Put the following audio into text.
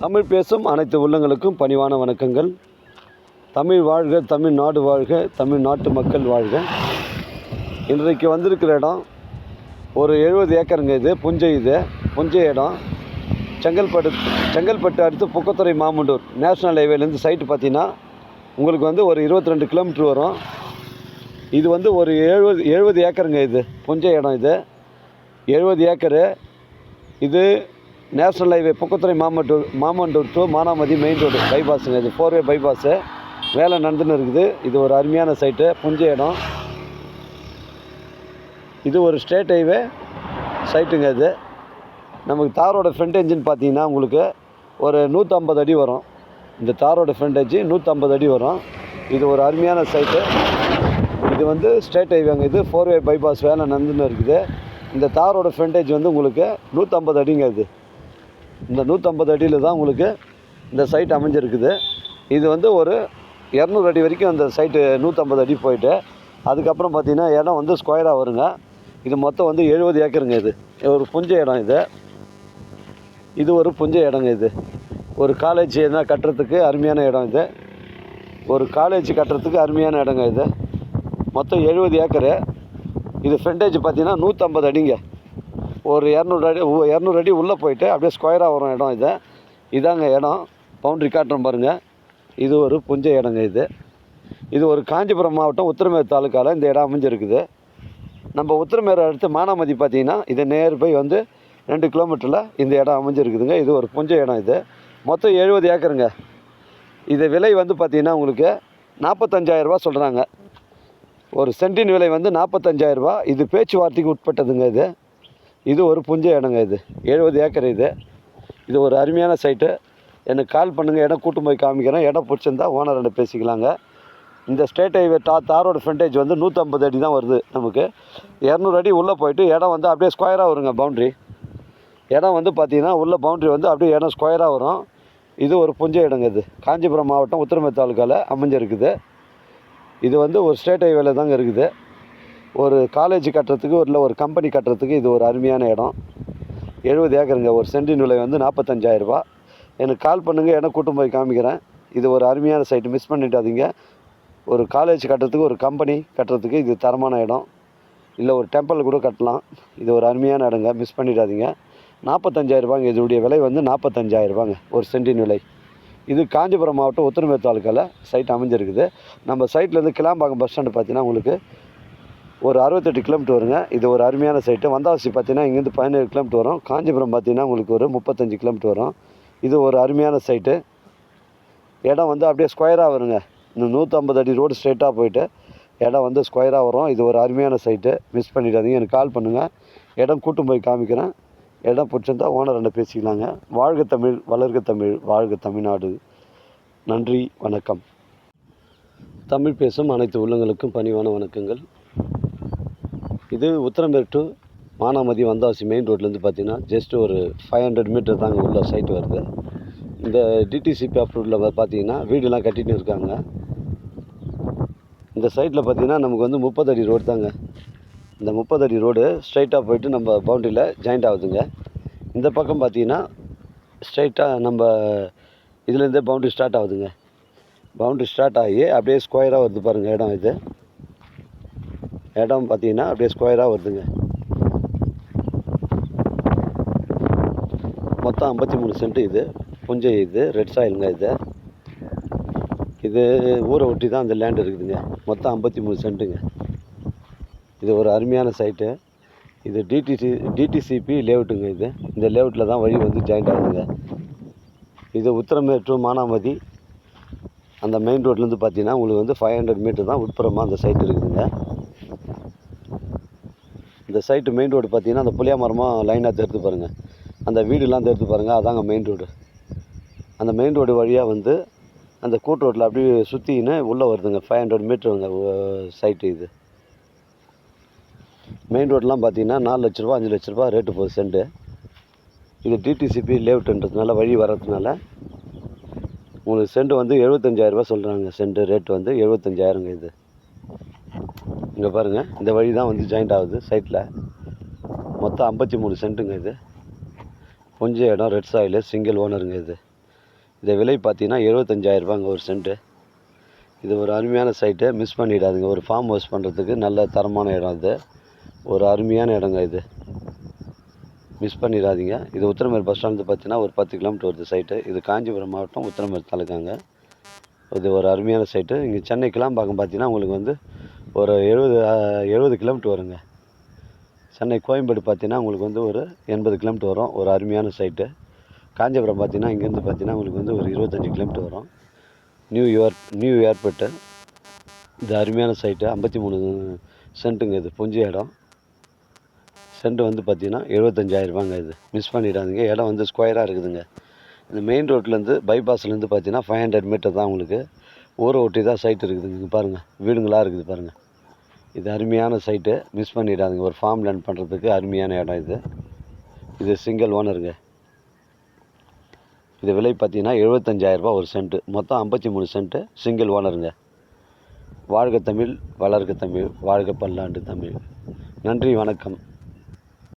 தமிழ் பேசும் அனைத்து உள்ளங்களுக்கும் பணிவான வணக்கங்கள். தமிழ் வாழ்க தமிழ்நாடு வாழ்க தமிழ்நாட்டு மக்கள் வாழ்க. இன்றைக்கு வந்திருக்கிற இடம் ஒரு எழுபது ஏக்கருங்க இது புஞ்சை இது புஞ்சை இடம். செங்கல்பட்டு செங்கல்பட்டு அடுத்து புக்கத்துறை மாமண்டூர். நேஷ்னல் ஹைவேலேருந்து சைட்டு பார்த்தீங்கன்னா உங்களுக்கு வந்து ஒரு இருபத்தி ரெண்டு கிலோமீட்ரு வரும். இது வந்து ஒரு எழுபது எழுபது ஏக்கருங்க இது புஞ்சை இடம் இது. எழுபது ஏக்கரு. இது national highway Pukkathurai Mamandur Mamandur to Manamadhi main road பைபாஸுங்க இது ஃபோர்வே பைபாஸு வேலை நடந்துன்னு இருக்குது. இது ஒரு அருமையான சைட்டு புஞ்சை இடம். இது ஒரு ஸ்டேட் ஹைவே சைட்டுங்க இது. நமக்கு தாரோட ஃப்ரண்ட் என்ஜின் பார்த்தீங்கன்னா உங்களுக்கு ஒரு நூற்றம்பது அடி வரும். இந்த தாரோட ஃப்ரண்ட் நூற்றம்பது அடி வரும். இது ஒரு அருமையான சைட்டு இது வந்து ஸ்டேட் ஹைவேங்க இது. ஃபோர்வே பைபாஸ் வேலை நடந்துன்னு இருக்குது. இந்த தாரோட ஃப்ரண்டேஜ் வந்து உங்களுக்கு நூற்றம்பது அடிங்க இது. இந்த நூற்றம்பது அடியில் தான் உங்களுக்கு இந்த சைட் அமைஞ்சிருக்குது. இது வந்து ஒரு இரநூறு அடி வரைக்கும் அந்த சைட்டு நூற்றம்பது அடி போயிட்டு அதுக்கப்புறம் பார்த்திங்கன்னா இடம் வந்து ஸ்கொயராக வருங்க. இது மொத்தம் வந்து எழுபது ஏக்கருங்க இது. ஒரு புஞ்ச இடம் இது. இது ஒரு புஞ்சை இடங்க இது. ஒரு காலேஜ் எதனா கட்டுறதுக்கு அருமையான இடம் இது. ஒரு காலேஜ் கட்டுறதுக்கு அருமையான இடங்க இது. மொத்தம் எழுபது ஏக்கரு. இது ஃப்ரண்டேஜ் பார்த்தீங்கன்னா நூற்றம்பது அடிங்க. ஒரு இரநூறு அடி இரநூறு அடி உள்ளே போயிட்டு அப்படியே ஸ்கொயராக வரும் இடம் இது. இதாங்க இடம். பவுண்ட்ரி காட்டுறோம் பாருங்கள் இது ஒரு புஞ்ச இடங்க இது. இது ஒரு காஞ்சிபுரம் மாவட்டம் உத்திரமேறு தாலுக்காவில் இந்த இடம் அமைஞ்சிருக்குது. நம்ம உத்திரமேறு அடுத்து மானாமதி பார்த்தீங்கன்னா இது நேர் போய் வந்து ரெண்டு கிலோமீட்டரில் இந்த இடம் அமைஞ்சிருக்குதுங்க. இது ஒரு புஞ்ச இடம் இது. மொத்தம் எழுபது ஏக்கருங்க. இது விலை வந்து பார்த்தீங்கன்னா உங்களுக்கு நாற்பத்தஞ்சாயிரரூபா சொல்கிறாங்க ஒரு சென்டின் விலை வந்து நாற்பத்தஞ்சாயிரரூபா இது பேச்சுவார்த்தைக்கு உட்பட்டதுங்க இது. இது ஒரு புஞ்ச இடங்க இது. எழுபது ஏக்கர் இது. இது ஒரு அருமையான சைட்டு. எனக்கு கால் பண்ணுங்கள் இடம் கூட்டு போய் காமிக்கிறேன். இடம் பிடிச்சிருந்தா ஓனர்கிட்ட பேசிக்கலாங்க. இந்த ஸ்டேட் ஹைவே டா தாரோட ஃப்ரண்டேஜ் வந்து நூற்றம்பது அடி தான் வருது நமக்கு. இரநூறு அடி உள்ளே போயிட்டு இடம் வந்து அப்படியே ஸ்கொயராக வருங்க பவுண்ட்ரி இடம் வந்து பார்த்திங்கன்னா உள்ள பவுண்ட்ரி வந்து அப்படியே இடம் ஸ்கொயராக வரும். இது ஒரு புஞ்ச இடங்க இது. காஞ்சிபுரம் மாவட்டம் உத்திரமே தாலுக்காவில் அமைஞ்சிருக்குது. இது வந்து ஒரு ஸ்டேட் ஹைவேல தாங்க இருக்குது. ஒரு காலேஜ் கட்டுறதுக்கு இல்லை ஒரு கம்பெனி கட்டுறதுக்கு இது ஒரு அருமையான இடம். எழுபது ஏக்கருங்க. ஒரு சென்டின் விலை வந்து நாற்பத்தஞ்சாயிரரூபா எனக்கு கால் பண்ணுங்கள் இடம் கூட்டம் போய் காமிக்கிறேன். இது ஒரு அருமையான சைட்டு மிஸ் பண்ணிட்டாதீங்க ஒரு காலேஜ் கட்டுறதுக்கு ஒரு கம்பெனி கட்டுறதுக்கு இது தரமான இடம். இல்லை ஒரு டெம்பிள் கூட கட்டலாம். இது ஒரு அருமையான இடங்க. மிஸ் பண்ணிடாதீங்க. நாற்பத்தஞ்சாயிரரூபாங்க இதோடைய விலை வந்து நாற்பத்தஞ்சாயிரரூபாங்க ஒரு சென்டின் விலை. இது காஞ்சிபுரம் மாவட்டம் உத்தரமே தாலுக்காவில் சைட் அமைஞ்சிருக்குது. நம்ம சைட்லேருந்து கிளாம்பாக்கம் பஸ் ஸ்டாண்டு பார்த்தீங்கன்னா உங்களுக்கு ஒரு அறுபத்தெட்டு கிலோமீட்டர் வருங்க. இது ஒரு அருமையான சைட்டு வந்தாவாசி பார்த்தீங்கன்னா இங்கேருந்து பதினேழு கிலோமீட்டர் வரும். காஞ்சிபுரம் பார்த்தீங்கன்னா உங்களுக்கு ஒரு முப்பத்தஞ்சு கிலோமீட்டர் வரும். இது ஒரு அருமையான சைட்டு இடம் வந்து அப்படியே ஸ்கொயராக வருங்க. இந்த நூற்றம்பது அடி ரோடு ஸ்ட்ரெயிட்டாக போயிட்டு இடம் வந்து ஸ்கொயராக வரும். இது ஒரு அருமையான சைட்டு மிஸ் பண்ணிடாதீங்க. எனக்கு கால் பண்ணுங்கள் இடம் கூட்டும் போய் காமிக்கிறேன். இடம் பிடிச்சிருந்தா ஓனர் ரெண்டு பேசிக்கலாங்க. வாழ்க தமிழ் வளர்க தமிழ் வாழ்க தமிழ்நாடு. நன்றி வணக்கம். தமிழ் பேசும் அனைத்து உள்ளங்களுக்கும் பணிவான வணக்கங்கள். இது உத்தரமேர் டு மானாமதி வந்தாசி மெயின் ரோட்லேருந்து பார்த்தீங்கன்னா ஜஸ்ட் ஒரு ஃபைவ் ஹண்ட்ரட் மீட்டர் தாங்க உள்ள சைட் வருது. இந்த டிடிசிபி அப்ரூவ்டில் பார்த்தீங்கன்னா வீடுலாம் கட்டிட்டு இருக்காங்க. இந்த சைட்டில் பார்த்தீங்கன்னா நமக்கு வந்து முப்பது அடி ரோடு தாங்க. இந்த முப்பது அடி ரோடு ஸ்ட்ரைட்டாக போயிட்டு நம்ம பவுண்டரியில் ஜாயிண்ட் ஆகுதுங்க. இந்த பக்கம் பார்த்தீங்கன்னா ஸ்ட்ரைட்டாக நம்ம இதுலேருந்தே பவுண்டரி ஸ்டார்ட் ஆகுதுங்க. பவுண்டரி ஸ்டார்ட் ஆகி அப்படியே ஸ்கொயராக வருது பாருங்கள் இடம் இது. இடம் பார்த்தீங்கன்னா அப்படியே ஸ்கொயராக வருதுங்க. மொத்தம் ஐம்பத்தி மூணு சென்ட் இது. புஞ்சை இது ரெட் சாயிலுங்க இது. இது ஊரை ஒட்டி தான் அந்த லேண்ட் இருக்குதுங்க. மொத்தம் ஐம்பத்தி மூணு சென்ட்டுங்க இது ஒரு அருமையான சைட்டு இது டிடிசி டிடிசிபி லேஅவுட்டுங்க இது. இந்த லேஅவுட்டில் தான் வழி வந்து ஜாயிண்ட் ஆகுதுங்க. இது உத்தரமேட்டு மானாமதி. அந்த மெயின் ரோட்லேருந்து பார்த்தீங்கன்னா உங்களுக்கு வந்து ஃபைவ் ஹண்ட்ரட் மீட்டர் தான் உட்புறமாக அந்த சைட் இருக்குதுங்க. இந்த சைட்டு மெயின் ரோடு பார்த்தீங்கன்னா அந்த புளியா மரமாக லைனாக தெரிந்து பாருங்கள் அந்த வீடுலாம் தேர்த்து பாருங்கள் அதாங்க மெயின் ரோடு அந்த மெயின் ரோடு வழியாக வந்து அந்த கூட்டு ரோட்டில் அப்படியே சுற்றின்னு உள்ளே வருதுங்க. ஃபைவ் ஹண்ட்ரட் மீட்டருங்க சைட்டு இது. மெயின் ரோட்லாம் பார்த்தீங்கன்னா நாலு லட்ச ரூபா அஞ்சு லட்ச ரூபா ரேட்டு போகுது செண்டு இது டிடிசிபி லேவுட்டுன்றதுனால வழி வர்றதுனால உங்களுக்கு சென்ட் வந்து எழுபத்தஞ்சாயிரரூபா சொல்கிறாங்க சென்ட் ரேட்டு வந்து எழுபத்தஞ்சாயிரங்க இது. இங்கே பாருங்கள் இந்த வழி தான் வந்து ஜாயிண்ட் ஆகுது சைட்டில் மொத்தம் ஐம்பத்தி மூணு சென்ட்டுங்க இது. கொஞ்சம் இடம் ரெட் சாயில் சிங்கிள் ஓனருங்க இது. இந்த விலை பார்த்தீங்கன்னா எழுபத்தஞ்சாயிரரூபாங்க ஒரு சென்ட்டு இது ஒரு அருமையான சைட்டு மிஸ் பண்ணிடாதுங்க. ஒரு ஃபார்ம் ஹவுஸ் பண்ணுறதுக்கு நல்ல தரமான இடம் இது ஒரு அருமையான இடங்க இது. மிஸ் பண்ணிடாதீங்க. இது உத்திரமேர் பஸ் ஸ்டாண்டு பார்த்தீங்கன்னா ஒரு பத்து கிலோமீட்டர் வருது சைட்டு இது காஞ்சிபுரம் மாவட்டம் உத்திரமேர் தாலுக்காங்க. இது ஒரு அருமையான சைட்டு இங்கே சென்னை கிளாம்பாக்கம் பார்த்தீங்கன்னா உங்களுக்கு வந்து ஒரு எழுபது எழுபது கிலோமீட்டர் வருங்க. சென்னை கோயம்பேடு பார்த்தீங்கன்னா உங்களுக்கு வந்து ஒரு எண்பது கிலோமீட்டர் வரும் ஒரு அருமையான சைட்டு காஞ்சிபுரம் பார்த்தீங்கன்னா இங்கேருந்து பார்த்தீங்கன்னா உங்களுக்கு வந்து ஒரு இருபத்தஞ்சி கிலோமீட்டர் வரும். நியூ ஏர் நியூ ஏர்போர்ட்டு இது அருமையான சைட்டு ஐம்பத்தி மூணு சென்ட்டுங்க இது புஞ்ச இடம். சென்ட் வந்து பார்த்தீங்கன்னா எழுபத்தஞ்சாயிரரூபாங்க இது. மிஸ் பண்ணிடாதீங்க. இடம் வந்து ஸ்கொயராக இருக்குதுங்க. இந்த மெயின் ரோட்லேருந்து பைபாஸ்லேருந்து பார்த்தீங்கன்னா ஃபைவ் ஹண்ட்ரட் மீட்டர் தான் உங்களுக்கு. ஊரை ஒட்டி தான் சைட் இருக்குதுங்க பாருங்கள் வீடுங்களாக இருக்குது பாருங்கள் இது அருமையான சைட்டு மிஸ் பண்ணிடாதுங்க. ஒரு ஃபார்ம் லேண்ட் பண்ணுறதுக்கு அருமையான இடம் இது. இது சிங்கிள் ஓனருங்க இது விலை பார்த்தீங்கன்னா எழுபத்தஞ்சாயிரரூபா ஒரு சென்ட்டு மொத்தம் ஐம்பத்தி மூணு சென்ட்டு சிங்கிள் ஓனருங்க வாழ்க தமிழ் வளர்க தமிழ் வாழ்க பல்லாண்டு தமிழ். நன்றி வணக்கம்.